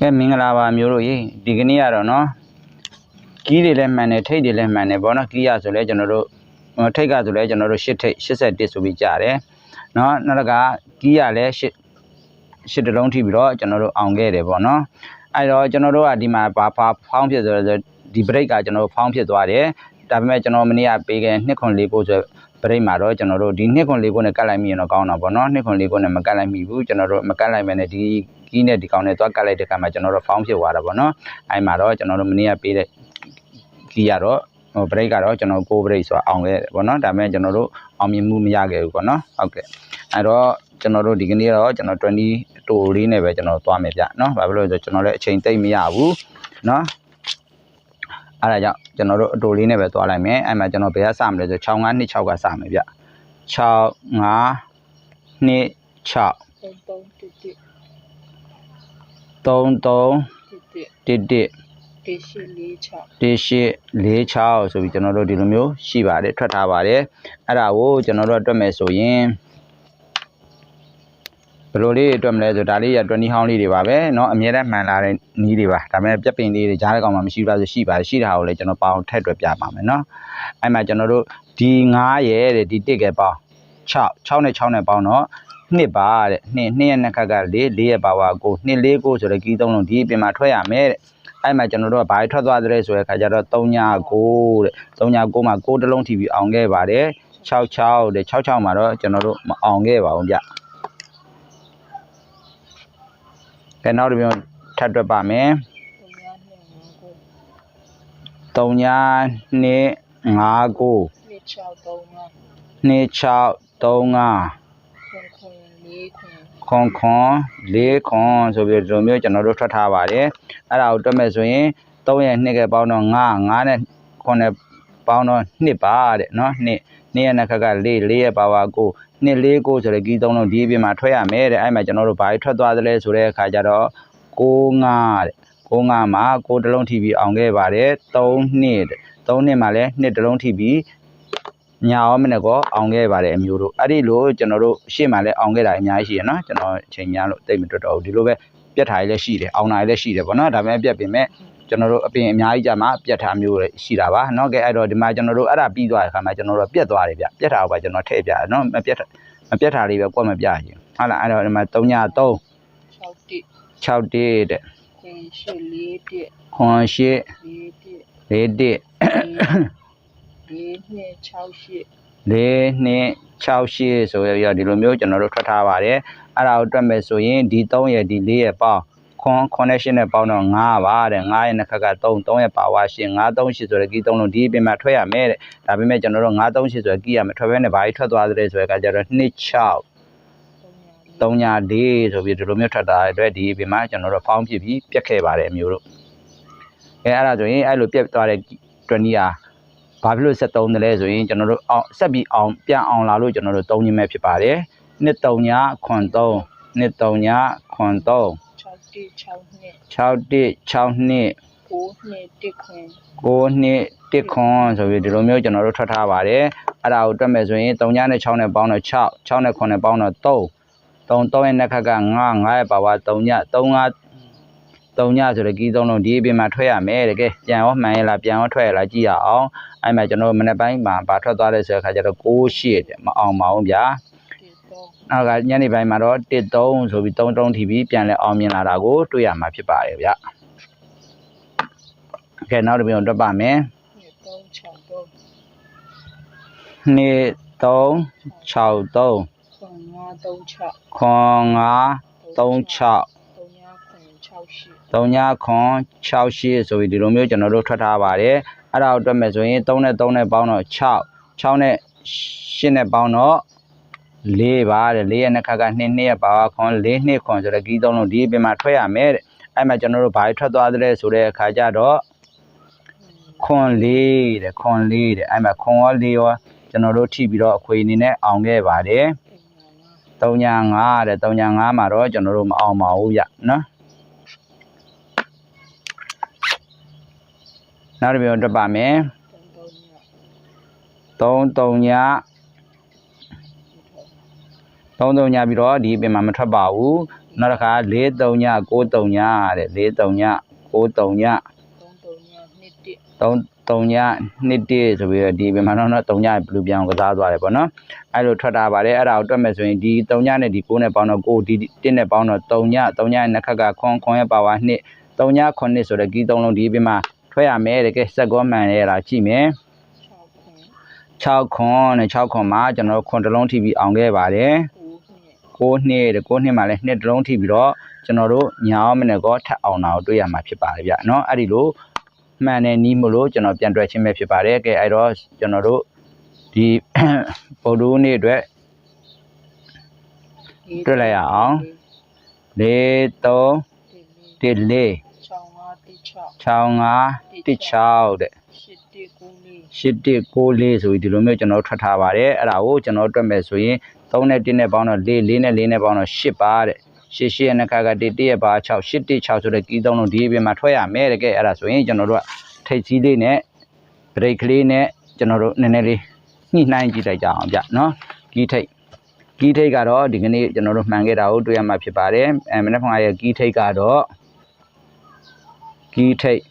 ကဲမင်္ဂလာပါမျိုးတို့ရေဒီကနေ့ကတော့နော်ကီးတွေလည်းမှန်တယ်ထိတ်တွေလည်းမှန်တယ်ဗောနော်ကီးရဆိုလဲကျွန်တော်တို့ဟိုထိတ်ကဆိုလဲကျွန်တော်တို့ရှစ်ထိတ်81ဆိုပြီးကြားတယ်နော်နောက်တစ်ခါကီးရလည်းရှစ်ရှစ်တလုံးထိပြီးတော့ကျွန်တော်တို့အောင်ခဲ့တယ်ဗောနော်အဲ့တော့ကျွန်တော်တို့ကဒီမှာဘာဖာဖောင်းဖြစ်ဆိုတော့ဒီ break ကကျွန်တော်တို့ဖောင်းဖြစ်သွားတယ်ဒါပေမဲ့ကျွန်တော်မနေ့ကပေးခဲ့2ခွ န်4ကိုဆို break မှာတော့ကျွန်တော်တို့ဒီ2ခွန်4ကိုနဲ့ကတ်လိုက်မိရင်တော့ကောင်းတာဗောနော်2ခွန်4ကိုနဲ့မကတ်လိုက်မိဘူးကျွန်တော်တို့မကတ်လိုက်မယ်နဲ့ဒီကီးနဲ့ဒီကောင်နဲ့သွားကတ်လိုက်တဲ့ခါမှာကျွန်တော်တို့ဖောင်းဖြစ်သွားတာဗောနော်အဲ့မှာတော့ကျွန်တော်တို့မနေ့ကပေးတဲ့ကီးရတော့ဟို break ကတော့ကျွန်တော်ကို break ဆိုအောင်ခဲ့တယ်ဗောနော်ဒါပေမဲ့ကျွန်တော်တို့အောင်မြင်မှုမရခဲ့ဘူးဗောနော်ဟုတ်ကဲ့အဲ့တော့ကျွန်တော်တို့ဒီကနေ့တော့ကျွန်တော်20တိုလေးနဲ့ပဲကျွန်တော်သွားမယ်ဗျနော်ဘာဖြစ်လို့လဲဆိုတော့ကျွန်တော်လည်းအချိန်သိမ့်မရဘူးနော် အဲ့ဒါကြောင့်ကျွန်တော်တို့အတိုလေးနဲ့ပဲသွားလိုက်မယ်အဲ့မှာကျွန်တော်ဘယ်ကစမလဲဆို65 26ကစမယ်ဗျ65 26သုံးသုံးတစ်တစ်33တစ်တစ်11တစ်ရှိလေးချောက်18 46ဆိုပြီးကျွန်တော်တို့ဒီလိုမျိုးရှိပါတယ်ထွက်ထားပါတယ်အဲ့ဒါကိုကျွန်တော်တို့အတွက်မယ်ဆိုရင် ဘယ်လိုလေးအတွက်မလဲဆိုဒါလေးရ20ဟောင်းလေးတွေပါပဲเนาะအမြဲတမ်းမှန်လာတဲ့နီးတွေပါဒါပေမဲ့ပြက်ပင်လေးတွေကြားတဲ့ကောင်မှမရှိပါဆိုရှိပါတယ်ရှိတာကိုလည်းကျွန်တော်ပေါအောင်ထက်တွက်ပြပါမယ်เนาะအဲ့မှာကျွန်တော်တို့ဒီ9ရဲ့တဲ့ဒီ1ကပေါင်း6 6နဲ့6နဲ့ပေါင်းတော့နှစ်ပါတဲ့နှစ်နှစ်ရဲ့နှစ်ခက်က4 4ရဲ့ပါဝါ9 2 4 9ဆိုတဲ့ကီးသုံးလုံးဒီအပြင်မှာထွက်ရမယ်တဲ့အဲ့မှာကျွန်တော်တို့ကဘာထွက်သွားတဲ့ဆိုတဲ့ခါကျတော့3ည9တဲ့3ည9မှာ9တလုံးထိပြီးအောင်ခဲ့ပါတယ်66တဲ့66မှာတော့ကျွန်တော်တို့မအောင်ခဲ့ပါဘူးဗျ ကဲနောက်တစ်ပြန်ထပ်တွက်ပါမယ် သုံးညနှစ်ငါးကို 3ည5 9 နှစ်ချောက်သုံးငါ 2635 ခွန်ခွန်လေးခွင် ခွန်ခွန်ဆိုပြီးဒီလိုမျိုးကျွန်တော်တို့ထွက်ထားပါတယ်အဲ့ဒါကိုတွက်မယ်ဆိုရင်3ရဲ့2ကပေါင်းတော့9 9နဲ့ခွန်နဲ့ပေါင်းတော့2ပါတဲ့เนาะ2 2ရဲ့နှစ်ခက်က4 4ရဲ့ပါဝါ9 2 4 9ဆိုတဲ့ကီးသုံးလုံးဒီအပြင်မှာထွက်ရမယ်တဲ့အဲ့မှာကျွန်တော်တို့ဘာကြီးထွက်သွားသလဲဆိုတဲ့အခါကျတော့6 5တဲ့6 5မှာ6တလုံးထိပြီးအောင်ခဲ့ပါတယ်3နှစ်တဲ့3နှစ်မှာလည်း2တလုံးထိပြီးညာရောမနဲ့ကောအောင်ခဲ့ပါတယ်အမျိုးတို့အဲ့ဒီလိုကျွန်တော်တို့ရှေ့မှာလည်းအောင်ခဲ့တာအများကြီးရှိရနော်ကျွန်တော်အချိန်များလို့တိတ်မတွတ်တော့ဘူးဒီလိုပဲပြက်ထားရလည်းရှိတယ်အောင်တာရလည်းရှိတယ်ပေါ့နော်ဒါပေမဲ့ပြက်ပြင်မဲ့ ကျွန်တော်တို့အပြင်အများကြီးကြာမှပြက်ထားမျိုးလည်းရှိတာပါเนาะကဲအဲ့တော့ဒီမှာကျွန်တော်တို့အဲ့ဒါပြီးသွားတဲ့ခါမှာကျွန်တော်တို့ပြက်သွားတယ်ဗျပြက်ထားတော့ပါကျွန်တော်ထည့်ပြတယ်เนาะမပြက်ထားမပြက်ထားလေးပဲကွက်မပြရင်ဟုတ်လားအဲ့တော့ဒီမှာ3ည3 6တစ် 6တစ်တဲ့ ခွန်ရှိလေးတစ် ခွန်ရှိ လေးတစ် 4တစ် လေးနှစ်6ရှိ ၄နှစ်6ရှစ်ဆိုရဒီလိုမျိုးကျွန်တော်တို့ထွက်ထားပါတယ်အဲ့ဒါကိုတွက်မယ်ဆိုရင်ဒီ3ရဲ့ဒီ4ရဲ့ပေါင်း ခွန် connection နဲ့ပေါင်းတော့9ပါတဲ့9ရဲ့နှစ်ခက်က3 3ရဲ့ပါဝါရှင်9 3 8ဆိုတဲ့ကီး3လုံးဒီအပြင်မှာထွက်ရမယ်တဲ့ဒါပေမဲ့ကျွန်တော်တို့9 3 8ဆိုတဲ့ကီးရမယ်ထွက်ပဲနဲ့ဘာကြီးထွက်သွားတဲ့ဆိုတဲ့အခါကျတော့2 6သုံးညလေး3ည4ဆိုပြီးဒီလိုမျိုးထွက်တာတဲ့အတွက်ဒီအပြင်မှာကျွန်တော်တို့ဖောင်းဖြစ်ပြီးပြက်ခဲ့ပါတယ်အမျိုးတို့အဲအဲ့ဒါဆိုရင်အဲ့လိုပြက်သွားတဲ့20ဟာဘာဖြစ်လို့73တယ်လဲဆိုရင်ကျွန်တော်တို့အောင်ဆက်ပြီးအောင်ပြန်အောင်လာလို့ကျွန်တော်တို့3ညမဲ့ဖြစ်ပါတယ်နှစ်3ညခွန်3နှစ်3ညခွန်3 6တစ်6နှစ်6တစ်6နှစ်9နှစ်တစ်ခွင်9နှစ်1ခွန်ဆိုပြီးဒီလိုမျိုးကျွန်တော်တို့ထွက်ထားပါတယ်အဲ့ဒါကိုတွက်မယ်ဆိုရင်3ညနဲ့6နဲ့ပေါင်းတော့6 6နဲ့9နဲ့ပေါင်းတော့3 3 3ရဲ့နှစ်ခက်က9 9ရဲ့ပါဝါ3ည3 5 3ညဆိုတဲ့ကီးသုံးလုံးဒီအပြင်မှာထွက်ရမယ်တကယ်ပြန်ရောမှန်ရလားပြန်ရောထွက်ရလားကြည့်ရအောင်အဲ့မှာကျွန်တော်မနေ့ပိုင်းမှာဗာထွက်သွားတဲ့ဆိုတဲ့ခါကျတော့6 8တဲ့မအောင်ပါဘူးဗျာတစ်သုံး နောက်ကညနေပိုင်းမှာတော့1 3ဆိုပြီး3 3ထီပြီးပြန်လဲအောင်မြင်လာတာကိုတွေ့ရမှာဖြစ်ပါတယ်ဗျကဲနောက်တစ်ပြန်တွက်ပါမယ်နှစ်သုံး6သုံး2 3 6 3ခွန်ငါသုံး6ခွန်5 3 6သုံးညခွင်6ရှိ3ညခွန်6 8ဆိုပြီးဒီလိုမျိုးကျွန်တော်တို့ထွက်ထားပါတယ်အဲ့ဒါကိုတွက်မယ်ဆိုရင်3နဲ့3နဲ့ပေါင်းတော့6 6နဲ့8နဲ့ပေါင်းတော့ 4ပါတဲ့4ရဲ့နှစ်ခက်က2နှစ်ရဲ့ပါဝါခွန်4နှစ်ခွန်ဆိုတဲ့ကီးသုံးလုံးဒီအပြင်မှာထွက်ရမယ်တဲ့အဲ့မှာကျွန်တော်တို့ဘာထွက်သွားသလဲဆိုတဲ့အခါကျတော့ခွန်4တဲ့ခွန်4တဲ့အဲ့မှာခွန်ရော4ရောကျွန်တော်တို့ထိပြီးတော့အခွေအနေနဲ့အောင်ခဲ့ပါတယ်သုံးညငါ3ည5တဲ့3ည5မှာတော့ကျွန်တော်တို့မအောင်ပါဘူးဗျနော်နောက်တစ်ပြန်တက်ပါမယ်သုံးသုံးည3 3ည 3 3ညပြီးတော့ဒီအပြင်မှာမထွက်ပါဘူးနောက်တစ်ခါ43ည93ညတဲ့43ည93ည3 3ည2 1 3 3ည2 1ဆိုပြီးတော့ဒီပြန်မှာတော့3ညဘယ်လိုပြန်အောင်ကစားသွားတယ်ပေါ့နော်အဲ့လိုထွက်တာပါတယ်အဲ့ဒါကိုတွက်မယ်ဆိုရင်ဒီ3ညနဲ့ဒီ9နဲ့ပေါင်းတော့9ဒီ1နဲ့ပေါင်းတော့3ည3ညရဲ့နှစ်ခက်ကခွန်ခွန်ရဲ့ပါဝါ2 3ည9ဆိုတဲ့ကီး3လုံးဒီပြန်မှာထွက်ရမယ်တကယ်စက်ကောမှန်ရဲ့လားကြည့်မယ်6ခွန်6ခွန်နဲ့6ခွန်မှာကျွန်တော်ခွန်တစ်လုံးထိပြီးအောင်ခဲ့ပါတယ်9နှစ် 6နှစ်တဲ့6နှစ်မှာလည်းနှစ်တစ်လုံးထိပြီးတော့ကျွန်တော်တို့ညာအောင်မနဲ့ကောထပ်အောင်တာကိုတွေ့ရမှာဖြစ်ပါတယ်ဗျเนาะအဲ့ဒီလိုမှန်တဲ့နီးမလို့ကျွန်တော်ပြန်တွက်ချင်းပဲဖြစ်ပါတယ်ကဲအဲ့တော့ကျွန်တော်တို့ဒီ ဗုဒ္ဓဦးနေ့အတွက် တွေ့လိုက်ရအောင် 4 3 1 4 6 5 1 6 6 5 1 6တဲ့ 8 1 9 8194ဆိုပြီးဒီလိုမျိုးကျွန်တော်ထွက်ထားပါတယ်အဲ့ဒါကိုကျွန်တော်တွက်မယ်ဆိုရင် 3နဲ့1နဲ့ပေါင်းတော့4 4နဲ့4နဲ့ပေါင်းတော့8ပါတဲ့8 8ရဲ့နှစ်ခါက1 1ရဲ့ပါ6 8 1 6ဆိုတဲ့ကီးသုံးလုံးဒီအပြင်မှာထွက်ရမယ်တကယ်အဲ့ဒါဆိုရင်ကျွန်တော်တို့ကထိတ်ကြီးလေးနဲ့ break ကလေးနဲ့ကျွန်တော်တို့နည်းနည်းလေးညှိနှိုင်းကြည့်လိုက်ကြအောင်ဗျနော်ကီးထိတ်ကီးထိတ်ကတော့ဒီကနေ့ကျွန်တော်တို့မှန်ခဲ့တာကိုတွေ့ရမှာဖြစ်ပါတယ်အဲမနေ့ကရဲ့ကီးထိတ်ကတော့ကီးထိတ်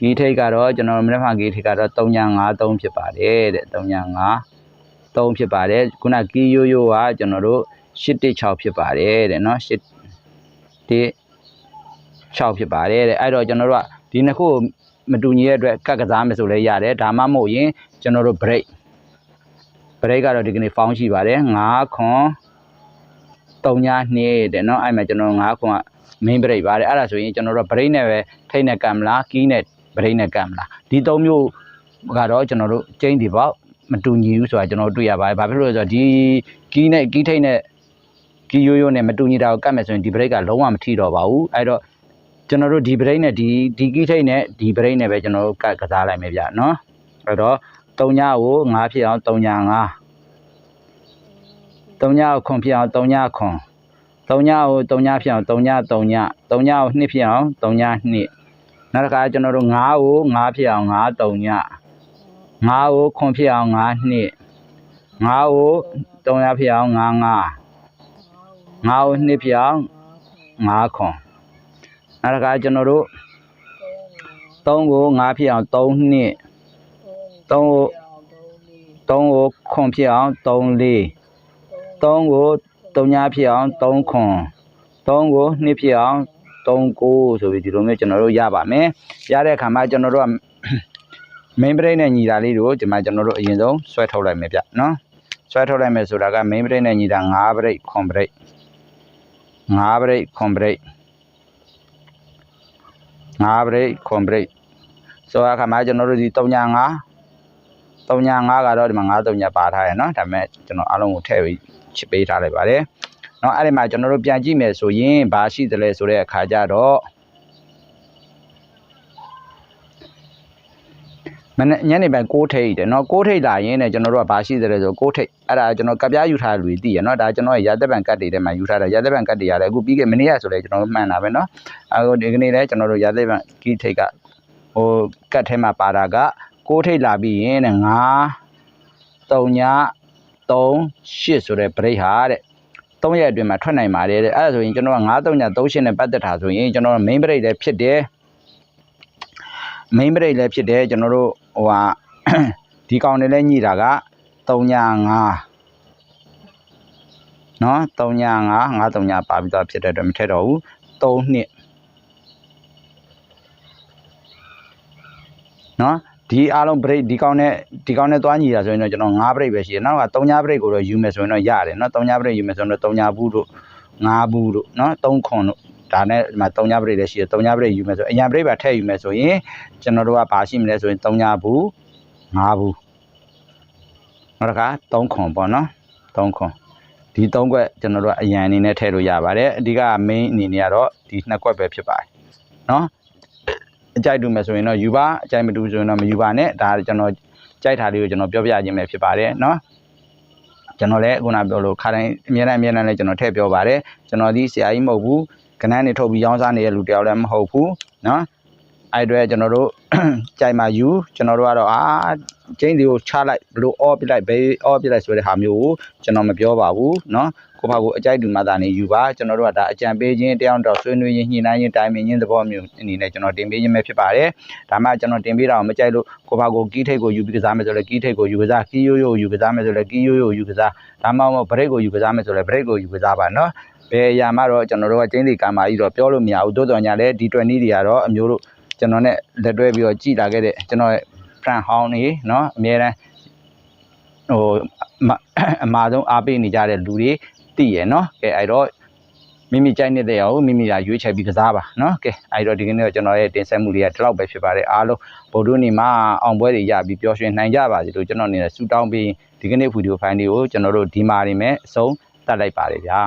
ဂီထိတ်ကတော့ကျွန်တော်တို့မနေ့ကဂီထိတ်ကတော့3953ဖြစ်ပါတယ်တဲ့ 3953ဖြစ်ပါတယ်ခုနကီယိုယိုကကျွန်တော်တို့816ဖြစ်ပါတယ်တဲ့เนาะ8 6ဖြစ်ပါတယ်တဲ့အဲ့တော့ကျွန်တော်တို့ကဒီနှစ်ခုကိုမတူညီတဲ့အတွက်ကတ်ကစားမယ်ဆိုလဲရတယ်ဒါမှမဟုတ်ရင်ကျွန်တော်တို့ break break ကတော့ဒီကနေ့ found ရှိပါတယ်9ခွန်3ည2တဲ့เนาะအဲ့မှာကျွန်တော်တို့9ခွန်က main break ပါတယ်အဲ့ဒါဆိုရင်ကျွန်တော်တို့ break နဲ့ပဲထိတ်နဲ့ကံမလား key နဲ့ break နဲ့ကံမလားဒီသုံးမျိုးကတော့ကျွန်တော်တို့ကျင်းဒီပေါ့ မတူညီဘူးဆိုတာကျွန်တော်တို့တွေ့ရပါတယ်ဘာဖြစ်လို့လဲဆိုတော့ဒီ key နဲ့ key ထိတ်နဲ့ key ရိုးရိုးနဲ့မတူညီတာကိုကတ်မယ်ဆိုရင်ဒီ break ကလုံးဝမထိတော့ပါဘူးအဲ့တော့ကျွန်တော်တို့ဒီ break နဲ့ဒီဒီ key ထိတ်နဲ့ဒီ break နဲ့ပဲကျွန်တော်တို့ကတ်ကစားလိုက်မယ်ဗျနော်အဲ့တော့3ညကို9ဖြစ်အောင်3ည9 3ညကိုခွန်ဖြစ်အောင်3ညခွန်3ညကို3ညဖြစ်အောင်3ည3ည3ညကို2ဖြစ်အောင်3ည2နောက်တစ်ခါကျွန်တော်တို့9ကို9ဖြစ်အောင်9 3ည 9ကိုခွန်ဖြစ်အောင်9 2 9ကို3ညဖြစ်အောင်9 5 9ကို2ဖြစ်အောင်9ခွန်နောက်တစ်ခါကျွန်တော်တို့3ကို9ဖြစ်အောင်3 2 3ကို3ကိုခွန်ဖြစ်အောင်3 4 3ကို3ညဖြစ်အောင်3ခွန်3ကို2ဖြစ်အောင်3ကိုဆိုပြီးဒီလိုမျိုးကျွန်တော်တို့ရပါမယ်ရတဲ့အခါမှာကျွန်တော်တို့က main break နဲ့ညီတာလေးတွေကိုဒီမှာကျွန်တော်တို့အရင်ဆုံးဆွဲထုတ်လိုက်မယ်ဗျနော်ဆွဲထုတ်လိုက်မယ်ဆိုတာက main break နဲ့ညီတာ5 break ခွန် break 5 break ခွန် break 5 break ခွန် break ဆိုတော့အခါမှာကျွန်တော်တို့ဒီ3ည5 3ည5ကတော့ဒီမှာ9 3ညပါထားရယ်เนาะဒါပေမဲ့ကျွန်တော်အားလုံးကိုထည့်ပြီးချစ်ပေးထားလိုက်ပါတယ်เนาะအဲ့ဒီမှာကျွန်တော်တို့ပြန်ကြည့်မယ်ဆိုရင်ဘာရှိသလဲဆိုတဲ့အခါကျတော့ မနေ့ညနေပိုင်း6ထိပ်တယ်เนาะ6ထိပ်လာရင်းနဲ့ကျွန်တော်တို့ကဘာရှိသလဲဆို6ထိပ်အဲ့ဒါကျွန်တော်ကပ်ပြားယူထားတဲ့လူတွေသိရเนาะဒါကျွန်တော်ရဲ့ရာသက်ပံကတ်တွေထဲမှာယူထားတာရာသက်ပံကတ်တွေရတယ်အခုပြီးခဲ့မနေ့ကဆိုလဲကျွန်တော်တို့မှန်တာပဲเนาะအခုဒီကနေ့လဲကျွန်တော်တို့ရာသက်ပံကီးထိပ်ကဟိုကတ်ထဲမှာပါတာက6ထိပ်လာပြီးရင်တဲ့9 3ည3 8ဆိုတဲ့ break ဟာတဲ့3ရက်အတွင်းမှာထွက်နိုင်ပါတယ်တဲ့အဲ့ဒါဆိုရင်ကျွန်တော်က9 3ည3 8နဲ့ပတ်သက်တာဆိုရင်ကျွန်တော် main break လည်းဖြစ်တယ် main break လည်းဖြစ်တယ်ကျွန်တော်တို့ဟိုဟာဒီကောင်တွေလည်းညှိတာက3ည5နော်3ည5 5 3ညပါပြီးတော့ဖြစ်တဲ့အတွက်မထည့်တော့ဘူး3နှစ်နော်ဒီအားလုံး break ဒီကောင်နဲ့ဒီကောင်နဲ့သွားညီတာဆိုရင်တော့ကျွန်တော်9 break ပဲရှိတယ်နောက်က3ည break ကိုတော့ယူမယ်ဆိုရင်တော့ရတယ်နော်3ည break ယူမယ်ဆိုရင်တော့3ညဘူးတို့5ဘူးတို့နော်3ခွန်တို့ ဒါနဲ့ဒီမှာ၃ညပရိတ်လည်းရှိတယ်၃ညပရိတ်ယူမယ်ဆိုအရန်ပရိတ်ပါထည့်ယူမယ်ဆိုရင်ကျွန်တော်တို့ကဘာရှိမလဲဆိုရင်၃ညဘူး၅ဘူးနောက်တစ်ခါ၃ခွန်ပေါ့နော်၃ခွန်ဒီ၃ခွက်ကျွန်တော်တို့ကအရန်အနေနဲ့ထည့်လို့ရပါတယ်အဓိက main အနေနဲ့ကတော့ဒီ၂ခွက်ပဲဖြစ်ပါတယ်နော်အကြိုက်တူမယ်ဆိုရင်တော့ယူပါအကြိုက်မတူဆိုရင်တော့မယူပါနဲ့ဒါကျွန်တော်ကြိုက်တာလေးကိုကျွန်တော်ပြောပြခြင်းပဲဖြစ်ပါတယ်နော်ကျွန်တော်လည်းခုနပြောလို့ခါတိုင်းအများနဲ့အများနဲ့လည်းကျွန်တော်ထည့်ပြောပါတယ်ကျွန်တော်ဒီဆရာကြီးမဟုတ်ဘူး ကနန်းနေထုတ်ပြီးရောင်းစားနေတဲ့လူတယောက်လည်းမဟုတ်ဘူးเนาะအဲ့အတွက်ကျွန်တော်တို့ ကြိုက်မှယူကျွန်တော်တို့ကတော့အာကျင်းစီကိုချလိုက်ဘလို့အော်ပြလိုက်ဘေးအော်ပြလိုက်ဆိုတဲ့ဟာမျိုးကိုကျွန်တော်မပြောပါဘူးเนาะ ကိုပါကိုအကြိုက်တူမှသာနေယူပါကျွန်တော်တို့ကဒါအကြံပေးခြင်းတယောက်တော့ဆွေးနွေးခြင်းညှိနှိုင်းခြင်းတိုင်ပင်ခြင်းသဘောမျိုးအနေနဲ့ကျွန်တော်တင်ပေးခြင်းပဲဖြစ်ပါတယ်ဒါမှကျွန်တော်တင်ပေးတာကိုမကြိုက်လို့ကိုပါကိုကီးထိတ်ကိုယူပြီးကစားမယ်ဆိုလည်းကီးထိတ်ကိုယူကစားကီးရိုးရိုးကိုယူကစားမယ်ဆိုလည်းကီးရိုးရိုးကိုယူကစားဒါမှမဟုတ်ဘရိတ်ကိုယူကစားမယ်ဆိုလည်းဘရိတ်ကိုယူကစားပါနော်ဘယ်အရာမှတော့ကျွန်တော်တို့ကကျင်းစီကံမာကြီးတော့ပြောလို့မရဘူးတိုးတော်ညာလဲဒီ20တွေကတော့အမျိုးတို့ကျွန်တော်နဲ့လက်တွဲပြီးတော့ကြည်လာခဲ့တဲ့ကျွန်တော်ရဲ့ friend ဟောင်းနေเนาะအများတန်းဟိုအမအမှားဆုံးအားပေးနေကြတဲ့လူတွေ သိရယ်နော်ကဲအဲ့တော့မိမိကြိုက်နေတဲ့အောင်မိမိကရွေးချယ်ပြီးကစားပါနော်ကဲအဲ့တော့ဒီကနေ့တော့ကျွန်တော်ရဲ့တင်ဆက်မှုလေးကဒီလောက်ပဲဖြစ်ပါတယ်အားလုံးဗုဒ္ဓနေမှာအောင်ပွဲတွေရပြီးပျော်ရွှင်နိုင်ကြပါစေလို့ကျွန်တော်အနေနဲ့ဆုတောင်းပြီးဒီကနေ့ဗီဒီယိုဖိုင်လေးကိုကျွန်တော်တို့ဒီမှာနေမဲ့အဆုံးတတ်လိုက်ပါတယ်ဗျာ